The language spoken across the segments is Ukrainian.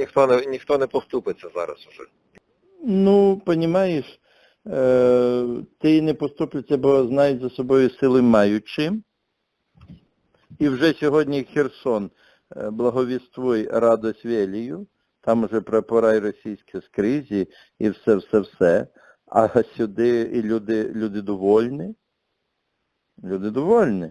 ніхто не ніхто не поступиться зараз уже. Ну, понімаєш, е, ти не поступляться, бо знають за собою сили маючи. І вже сьогодні Херсон е, благовіствуй радость велію, там вже прапора і російські скрізь, і, і все, все, все. А сюди і люди, люди довольні. Люди довольні.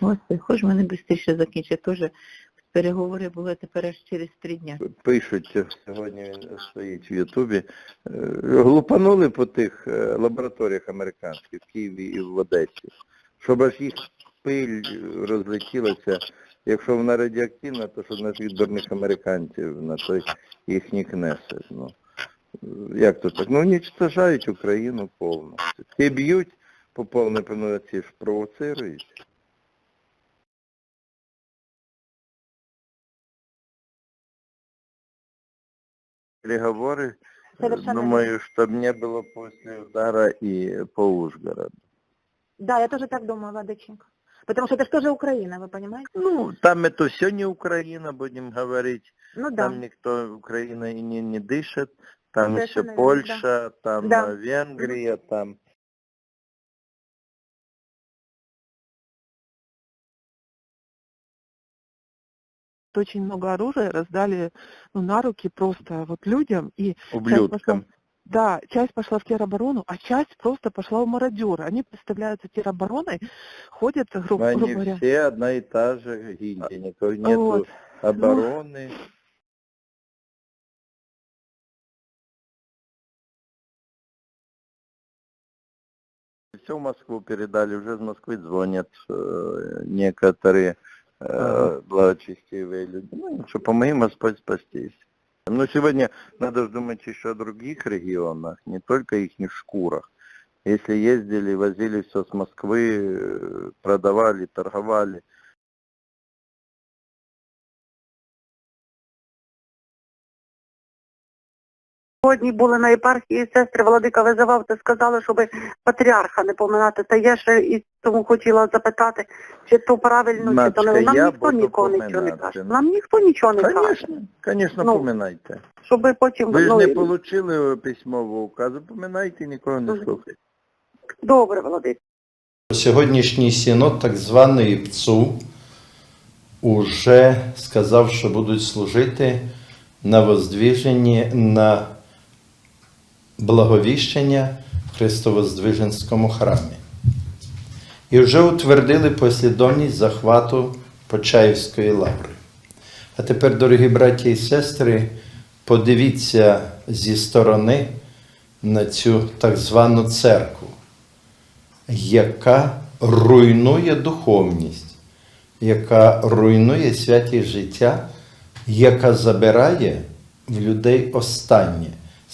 Господи, хоч мене швидше закінчить. Теж переговори були тепер аж через три дня. Пишуть, сьогодні він стоїть в Ютубі. Е, Глупанули по тих е, лабораторіях американських в Києві і в Одесі. Щоб аж їх пиль розлетілася. Якщо вона радіоактивна, то що наших дурних американців на той їх не кнесе. Ну, як то так? Ну, уничтожають Україну повністю. Ті б'ють по повній певноці ж провоцирують. Переговоры, э, Совершенно думаю, чтобы не было после удара и по Ужгороду. Да, я тоже так думаю, Владыченко. Потому что это же тоже Украина, вы понимаете? Ну, там это все не Украина, будем говорить. Ну да. Там никто Украина и не, не дышит. Там еще Совершенно верно, Польша, там Да. э, Венгрия, там... очень много оружия раздали ну, на руки просто вот людям. И Ублюдкам. да, часть пошла в тероборону, а часть просто пошла в мародеры. Они представляются теробороной, ходят, гру- грубо Они говоря. все одна и та же гильдия, никакой нету Вот. обороны. Все в Москву передали, уже из Москвы звонят э, некоторые э, Ага. благочестивые люди. Ну, что, помоги Господь спастись. Но сегодня надо же думать еще о других регионах, не только их шкурах. Если ездили, возили все с Москвы, э, продавали, торговали, Сьогодні були на єпархії сестри Владика визивав, та сказали, щоб патріарха не поминати. Та я ще і тому хотіла запитати, чи то правильно, чи то не. Нам ніхто нікого нічого не каже. Нам ніхто нічого не каже. Конечно, конечно, Ну, поминайте. Щоб потім Ви ж ну, не отримали письмового указу, поминайте, нікого не слухайте. добре, Владик. Сьогоднішній синод так званої ПЦУ уже сказав, що будуть служити на воздвіженні на благовіщення в Христовоздвиженському храмі. І вже утвердили послідовність захвату Почаївської лаври. А тепер, дорогі браті і сестри, подивіться зі сторони на цю так звану церкву яка руйнує духовність, яка руйнує святість життя, яка забирає в людей останнє.